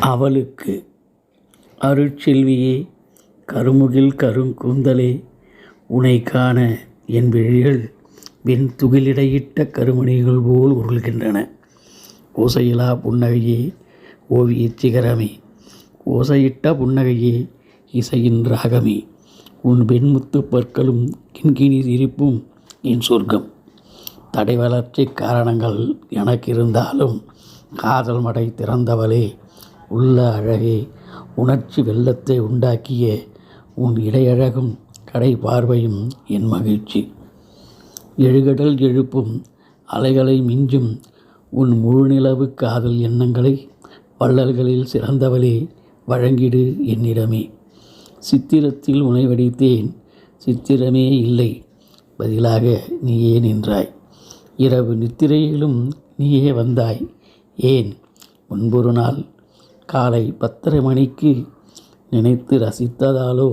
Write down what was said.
அவளுக்கு அருட்செல்வியே கருமுகில் கருங்கூந்தலே உனை காண என் விழிகள் வெண்துகிலிடையிட்ட கருமணிகள் போல் உருள்கின்றன. ஓசையிலா புன்னகையே ஓவியச் சிகரமே. ஓசையிட்ட புன்னகையே இசையின் ராகமே. உன் வெண்முத்துப் பற்களும் கிண்கிணி சிரிப்பும் என் சொர்க்கம். தடை வளர்ச்சி காரணங்கள் எனக்கு இருந்தாலும் காதல் மடை திறந்தவளே உள்ள அழகே உணர்ச்சி வெள்ளத்தை உண்டாக்கிய உன் இடையழகும் கடை பார்வையும் என் மகிழ்ச்சி. எழுகடல் எழுப்பும் அலைகளை மிஞ்சும் உன் முழுநிலவு காதல் எண்ணங்களை வள்ளல்களில் சிறந்தவளே வழங்கிடு என்னிடமே. சித்திரத்தில் உனை வடித்தேன் சித்திரமே இல்லை பதிலாக நீயே நின்றாய். இரவு நித்திரையிலும் நீயே வந்தாய் ஏன்? முன்பொரு நாள் காலை பத்தரை மணிக்கு நினைத்து ரசித்ததாலோ